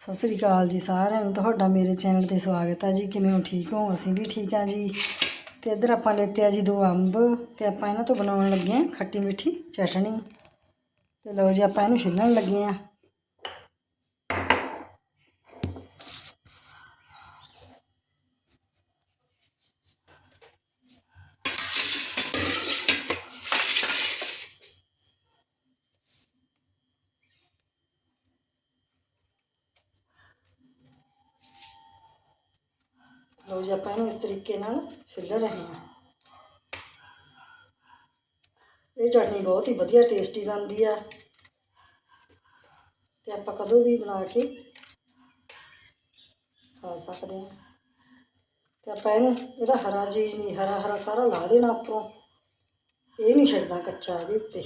ਸਤਿ ਸ੍ਰੀ ਅਕਾਲ ਜੀ ਸਾਰਿਆਂ ਨੂੰ। ਤੁਹਾਡਾ ਮੇਰੇ ਚੈਨਲ ਤੇ ਸਵਾਗਤ ਹੈ ਜੀ। ਕਿਵੇਂ ਹੋ? ਠੀਕ ਹੋ? ਅਸੀਂ ਵੀ ਠੀਕ ਹਾਂ ਜੀ। ਤੇ ਇੱਧਰ ਆਪਾਂ ਲੈਤੇ ਆ ਜੀ ਦੋ ਅੰਬ ਤੇ ਆਪਾਂ ਇਹਨਾਂ ਤੋਂ ਬਣਾਉਣ ਲੱਗੇ ਹਾਂ ਖੱਟੀ ਮਿੱਠੀ ਚਟਣੀ। ਤੇ ਲਓ ਜੀ ਆਪਾਂ ਇਹਨੂੰ ਛਿੱਲਣ ਲੱਗੇ ਹਾਂ। ਲਓ ਜੀ, ਆਪਾਂ ਇਹਨੂੰ ਇਸ ਤਰੀਕੇ ਨਾਲ ਛਿੱਲ ਰਹੇ ਹਾਂ। ਇਹ ਚਟਨੀ ਬਹੁਤ ਹੀ ਵਧੀਆ ਟੇਸਟੀ ਬਣਦੀ ਆ। ਤੇ ਆਪਾਂ ਕਦੋਂ ਵੀ ਬਣਾ ਕੇ ਖਾ ਸਕਦੇ ਹਾਂ। ਤੇ ਆਪਾਂ ਇਹਨੂੰ, ਇਹਦਾ ਹਰਾ ਚੀਜ਼ ਨਹੀਂ ਹਰਾ ਹਰਾ ਸਾਰਾ ਲਾ ਦੇਣਾ ਉੱਪਰੋਂ। ਇਹ ਨਹੀਂ ਛੱਡਣਾ ਕੱਚਾ ਇਹਦੇ ਉੱਤੇ।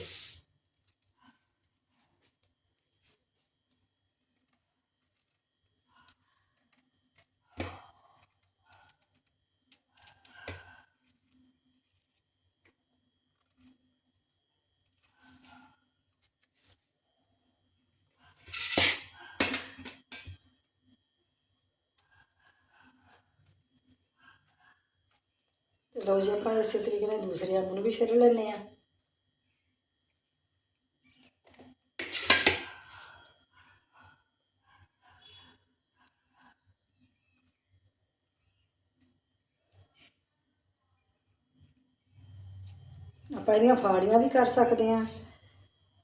ਲਓ ਜੀ, ਆਪਾਂ ਇਸੇ ਤਰੀਕੇ ਨਾਲ ਦੂਸਰੇ ਅੰਬ ਨੂੰ ਵੀ ਛਿੱਲ ਲੈਂਦੇ ਆ ਆਪਾਂ ਇਹਦੀਆਂ ਫਾੜੀਆਂ ਵੀ ਕਰ ਸਕਦੇ ਆ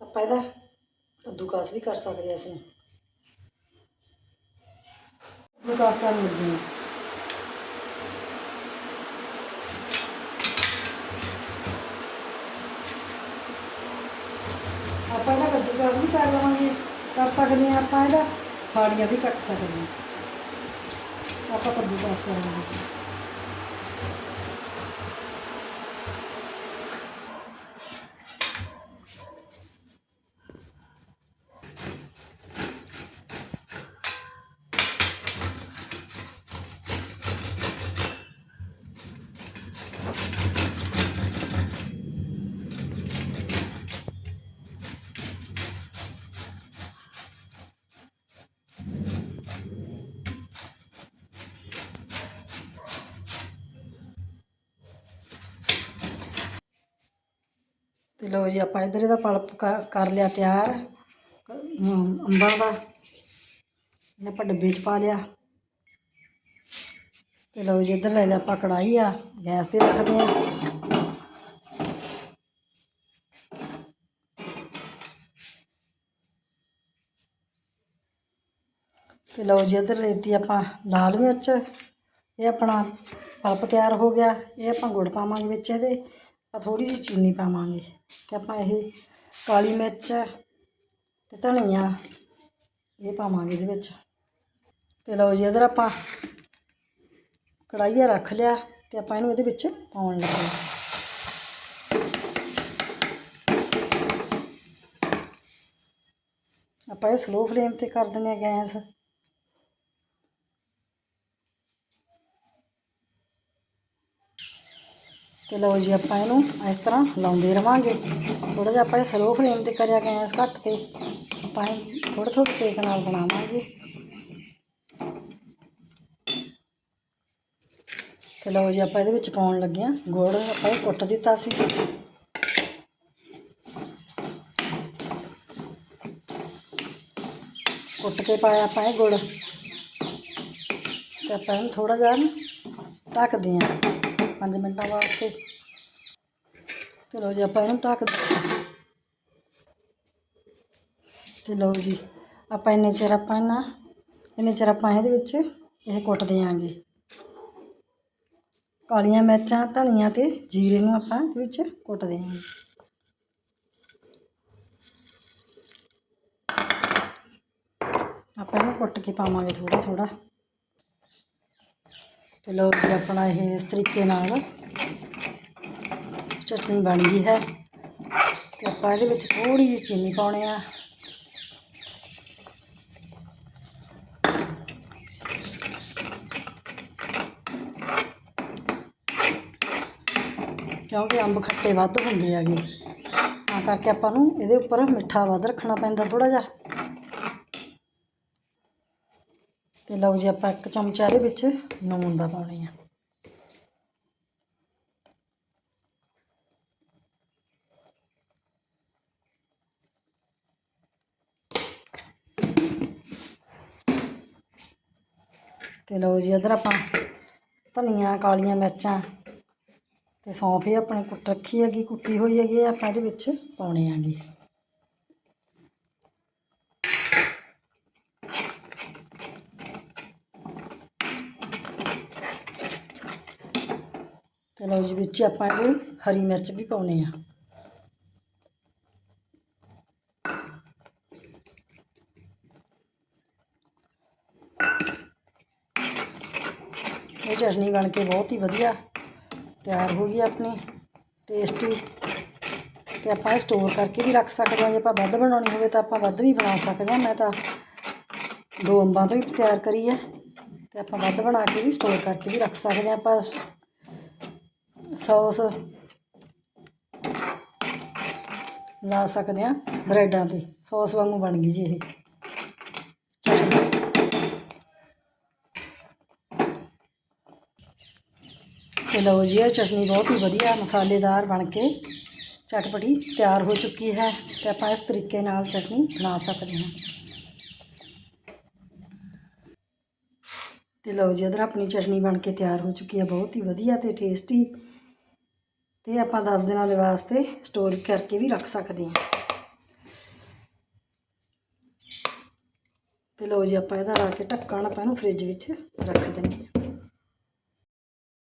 ਆਪਾਂ ਇਹਦਾ ਕੱਦੂਕਾਸ ਵੀ ਕਰ ਸਕਦੇ ਆ ਅਸੀਂ। ਕੱਦੂਕਾਸ ਕਰਨ ਲੱਗੇ ਹਾਂ ਆਪਾਂ ਇਹਦਾ ਕੱਦੂਕਾਸ ਵੀ ਕਰ ਲਵਾਂਗੇ, ਕਰ ਸਕਦੇ ਹਾਂ ਆਪਾਂ ਇਹਦਾ, ਫਾੜੀਆਂ ਵੀ ਕੱਟ ਸਕਦੇ ਹਾਂ। ਆਪਾਂ ਕੱਦੂਕਾਸ ਕਰਾਂਗੇ ਤੇ ਲਓ ਜੀ ਆਪਾਂ ਇੱਧਰ ਇਹਦਾ ਪਲਪ ਕਰ ਕਰ ਲਿਆ ਤਿਆਰ। ਅਮ, ਅੰਬਾਂ ਦਾ। ਇਹ ਆਪਾਂ ਡੱਬੇ 'ਚ ਪਾ ਲਿਆ। ਤੇ ਲਓ ਜੀ ਇੱਧਰ ਲੈ ਲਿਆ ਆਪਾਂ ਕੜਾਈ ਆ। ਗੈਸ ਤੇ ਰੱਖਦੇ ਆ। ਤੇ ਲਓ ਜੀ ਇੱਧਰ ਲੈਤੀ ਆਪਾਂ ਲਾਲ ਮਿਰਚ। ਇਹ ਆਪਣਾ ਪਲਪ ਤਿਆਰ ਹੋ ਗਿਆ। ਇਹ ਆਪਾਂ ਗੁੜ ਪਾਵਾਂਗੇ ਵਿੱਚ ਇਹਦੇ। ਆਪਾਂ ਥੋੜੀ ਜਿਹੀ ਚੀਨੀ ਪਾਵਾਂਗੇ ਤੇ ਆਪਾਂ ਇਹ ਕਾਲੀ ਮਿਰਚ ਤੇ ਧਨੀਆ ਇਹ ਪਾਵਾਂਗੇ ਇਹਦੇ ਵਿੱਚ। ਤੇ ਲਓ ਜੀ, ਇਧਰ ਆਪਾਂ ਕੜਾਈਆ ਰੱਖ ਲਿਆ ਤੇ ਆਪਾਂ ਇਹਨੂੰ ਇਹਦੇ ਵਿੱਚ ਪਾਉਣ ਲੱਗੇ ਆਪਾਂ ਇਹ ਸਲੋ ਫਲੇਮ ਤੇ ਕਰ ਦਿੰਦੇ ਆ ਗੈਸ। ਤੇ ਲਓ ਜੀ ਆਪਾਂ ਇਹਨੂੰ ਇਸ ਤਰ੍ਹਾਂ ਲਾਉਂਦੇ ਰਵਾਂਗੇ। ਥੋੜਾ ਜਿਹਾ ਆਪਾਂ ਇਹ ਸਲੋ ਫਲੇਮ ਤੇ ਕਰਿਆ ਗੈਸ ਘੱਟ ਤੇ। ਆਪਾਂ ਥੋੜਾ ਥੋੜਾ ਸੇਕ ਨਾਲ ਬਣਾਵਾਂਗੇ। ਤੇ ਲਓ ਜੀ ਆਪਾਂ ਇਹਦੇ ਵਿੱਚ ਪਾਉਣ ਲੱਗੇ ਆ ਗੁੜ ਆਪਾਂ ਇਹ ਕੁੱਟ ਦਿੱਤਾ ਸੀ। ਕੁੱਟ ਕੇ ਪਾਇਆ ਆਪਾਂ ਇਹ ਗੁੜ। ਤੇ ਆਪਾਂ ਇਹਨੂੰ ਥੋੜਾ ਜਿਹਾ ਢੱਕਦੇ ਆ 5 ਮਿੰਟਾਂ ਵਾਸਤੇ। ਚਲੋ ਜੀ, ਆਪਾਂ ਇਹਨੂੰ ਢੱਕ ਦਿੰਦੇ ਤੇ ਲਓ ਜੀ, ਆਪਾਂ ਇੰਨੇ ਚਿਰ ਆਪਾਂ ਇਹਨਾਂ ਇੰਨੇ ਚਿਰ ਆਪਾਂ ਇਹਦੇ ਵਿੱਚ ਇਹ ਕੁੱਟ ਦਿਆਂਗੇ। ਕਾਲੀਆਂ ਮਿਰਚਾਂ, ਧਨੀਆ ਤੇ ਜੀਰੇ ਨੂੰ ਆਪਾਂ ਇਹਦੇ ਵਿੱਚ ਕੁੱਟ ਦਿਆਂਗੇ। ਆਪਾਂ ਇਹਨੂੰ ਕੁੱਟ ਕੇ ਪਾਵਾਂਗੇ ਥੋੜਾ ਥੋੜਾ ਤੇ ਲਓ ਜੀ, ਆਪਣਾ ਇਹ ਇਸ ਤਰੀਕੇ ਨਾਲ ਚਟਨੀ ਬਣ ਗਈ ਹੈ ਤੇ ਆਪਾਂ ਇਹਦੇ ਵਿੱਚ ਥੋੜੀ ਜਿਹੀ ਚੀਨੀ ਪਾਉਣੇ ਆ। ਕਿਉਂਕਿ ਅੰਬ ਖੱਟੇ ਵੱਧ ਹੁੰਦੇ ਹੈਗੇ, ਤਾਂ ਕਰਕੇ ਆਪਾਂ ਨੂੰ ਇਹਦੇ ਉੱਪਰ ਮਿੱਠਾ ਵੱਧ ਰੱਖਣਾ ਪੈਂਦਾ ਥੋੜਾ ਜਿਹਾ। ਤੇ ਲਓ ਜੀ ਆਪਾਂ ਇੱਕ ਚਮਚਾ ਇਹਦੇ ਵਿੱਚ ਨੂਣ ਦਾ ਪਾਉਣੇ ਆ। ਤੇ ਲਓ ਜੀ ਇਧਰ ਆਪਾਂ ਧਨੀਆ, ਕਾਲੀਆਂ ਮਿਰਚਾਂ ਤੇ ਸੌਂਫ ਇਹ ਆਪਣੇ ਕੁੱਟ ਰੱਖੀ ਹੈਗੀ, ਕੁੱਟੀ ਹੋਈ ਹੈਗੀ, ਆਪਾਂ ਇਹਦੇ ਵਿੱਚ ਪਾਉਣੇ ਆਂਗੇ ਤੇ ਲਓ ਜੀ, ਵਿੱਚ ਆਪਾਂ ਇਹਦੇ ਹਰੀ ਮਿਰਚ ਵੀ ਪਾਉਣੇ ਆ। ਇਹ ਚਟਨੀ ਬਣ ਕੇ ਬਹੁਤ ਹੀ ਵਧੀਆ ਤਿਆਰ ਹੋ ਗਈ ਆਪਣੀ ਟੇਸਟੀ ਤੇ ਆਪਾਂ ਇਹ ਸਟੋਰ ਕਰਕੇ ਵੀ ਰੱਖ ਸਕਦੇ ਹਾਂ ਜੇ ਆਪਾਂ ਵੱਧ ਬਣਾਉਣੀ ਹੋਵੇ ਤਾਂ ਆਪਾਂ ਵੱਧ ਵੀ ਬਣਾ ਸਕਦੇ ਹਾਂ ਮੈਂ ਤਾਂ ਦੋ ਅੰਬਾਂ ਤੋਂ ਹੀ ਤਿਆਰ ਕਰੀ ਹੈ ਤੇ ਆਪਾਂ ਵੱਧ ਬਣਾ ਕੇ ਵੀ ਸਟੋਰ ਕਰਕੇ ਵੀ ਰੱਖ ਸਕਦੇ ਹਾਂ ਆਪਾਂ ਸੌਸ ਲਾ ਸਕਦੇ ਹਾਂ ਬ੍ਰੈਡਾਂ ਤੇ। ਸੌਸ ਵਾਂਗੂ ਬਣ ਗਈ ਜੀ ਇਹ। ਤੇ ਲਓ ਜੀ, ਇਹ ਚਟਨੀ ਬਹੁਤ ਹੀ ਵਧੀਆ, ਮਸਾਲੇਦਾਰ ਬਣ ਕੇ ਚਟਪਟੀ ਤਿਆਰ ਹੋ ਚੁੱਕੀ ਹੈ ਤੇ ਆਪਾਂ ਇਸ ਤਰੀਕੇ ਨਾਲ ਚਟਨੀ ਬਣਾ ਸਕਦੇ ਹਾਂ। ਤੇ ਲਓ ਜੀ, ਇਧਰ ਆਪਣੀ ਚਟਨੀ ਬਣ ਕੇ ਤਿਆਰ ਹੋ ਚੁੱਕੀ ਹੈ, ਬਹੁਤ ਹੀ ਵਧੀਆ ਤੇ ਟੇਸਟੀ ਇਹ ਆਪਾਂ 10 ਦਿਨਾਂ ਦੇ ਵਾਸਤੇ ਸਟੋਰ ਕਰਕੇ ਵੀ ਰੱਖ ਸਕਦੇ ਹਾਂ। ਤੇ ਲਓ ਜੀ ਆਪਾਂ ਇਹਦਾ ਲਾ ਕੇ ਢੱਕਣ ਆਪਾਂ ਇਹਨੂੰ ਫ੍ਰਿਜ ਵਿੱਚ ਰੱਖ ਦਿੰਦੇ ਹਾਂ।